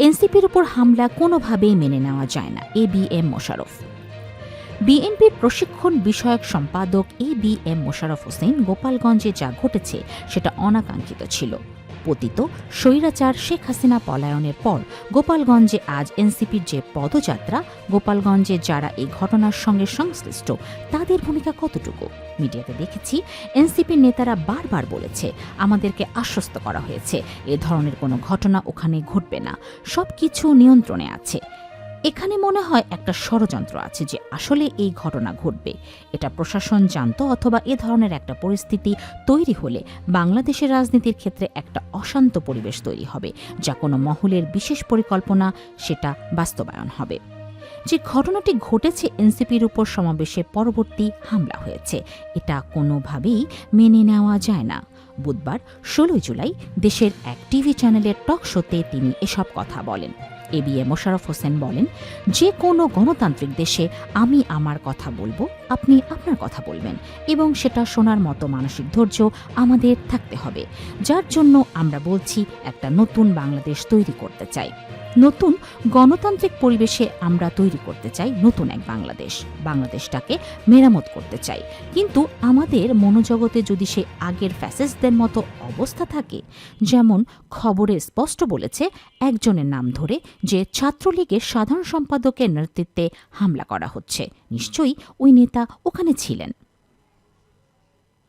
এনসিপির উপর হামলা কোনোভাবেই মেনে নেওয়া যায় না, এ বি এম মোশারফ বিএনপির প্রশিক্ষণ বিষয়ক সম্পাদক A B M Mosharraf Hossain গোপালগঞ্জে যা ঘটেছে সেটা অনাকাঙ্ক্ষিত ছিল। পতিত স্বৈরাচার শেখ হাসিনা পলায়নের পর গোপালগঞ্জে আজ এনসিপির যে পদযাত্রা, গোপালগঞ্জে যারা এই ঘটনার সঙ্গে সংশ্লিষ্ট, তাদের ভূমিকা কতটুকু? মিডিয়াতে দেখেছি, এনসিপির নেতারা বারবার বলেছে, আমাদেরকে আশ্বস্ত করা হয়েছে, এ ধরনের কোনো ঘটনা ওখানে ঘটবে না। সব কিছু নিয়ন্ত্রণে আছে। এখানে মনে হয় একটা ষড়যন্ত্র আছে যে আসলে এই ঘটনা ঘটবে। এটা প্রশাসন জানত অথবা এ ধরনের একটা পরিস্থিতি তৈরি হলে বাংলাদেশের রাজনীতির ক্ষেত্রে একটা অশান্ত পরিবেশ তৈরি হবে, যা কোনো মহলের বিশেষ পরিকল্পনা সেটা বাস্তবায়ন হবে। যে ঘটনাটি ঘটেছে এনসিপির উপর সমাবেশে পরবর্তী হামলা হয়েছে, এটা কোনোভাবেই মেনে নেওয়া যায় না। বুধবার ষোলোই জুলাই দেশের এক টিভি চ্যানেলের টক শোতে তিনি এসব কথা বলেন। A B A Mosharraf Hossain বলেন, যে কোনো গণতান্ত্রিক দেশে আমি আমার কথা বলব, আপনি আপনার কথা বলবেন এবং সেটা শোনার মতো মানসিক ধৈর্য আমাদের থাকতে হবে। যার জন্য আমরা বলছি একটা নতুন বাংলাদেশ তৈরি করতে চাই। নতুন গণতান্ত্রিক পরিবেশে আমরা তৈরি করতে চাই নতুন এক বাংলাদেশ। বাংলাদেশটাকে মেরামত করতে চাই। কিন্তু আমাদের মনোজগতে যদি সে আগের ফ্যাসিস্টদের মতো অবস্থা থাকে, যেমন খবরে স্পষ্ট বলেছে একজনের নাম ধরে যে ছাত্রলীগের সাধারণ সম্পাদকের নেতৃত্বে হামলা করা হচ্ছে। নিশ্চয়ই ওই নেতা ওখানে ছিলেন।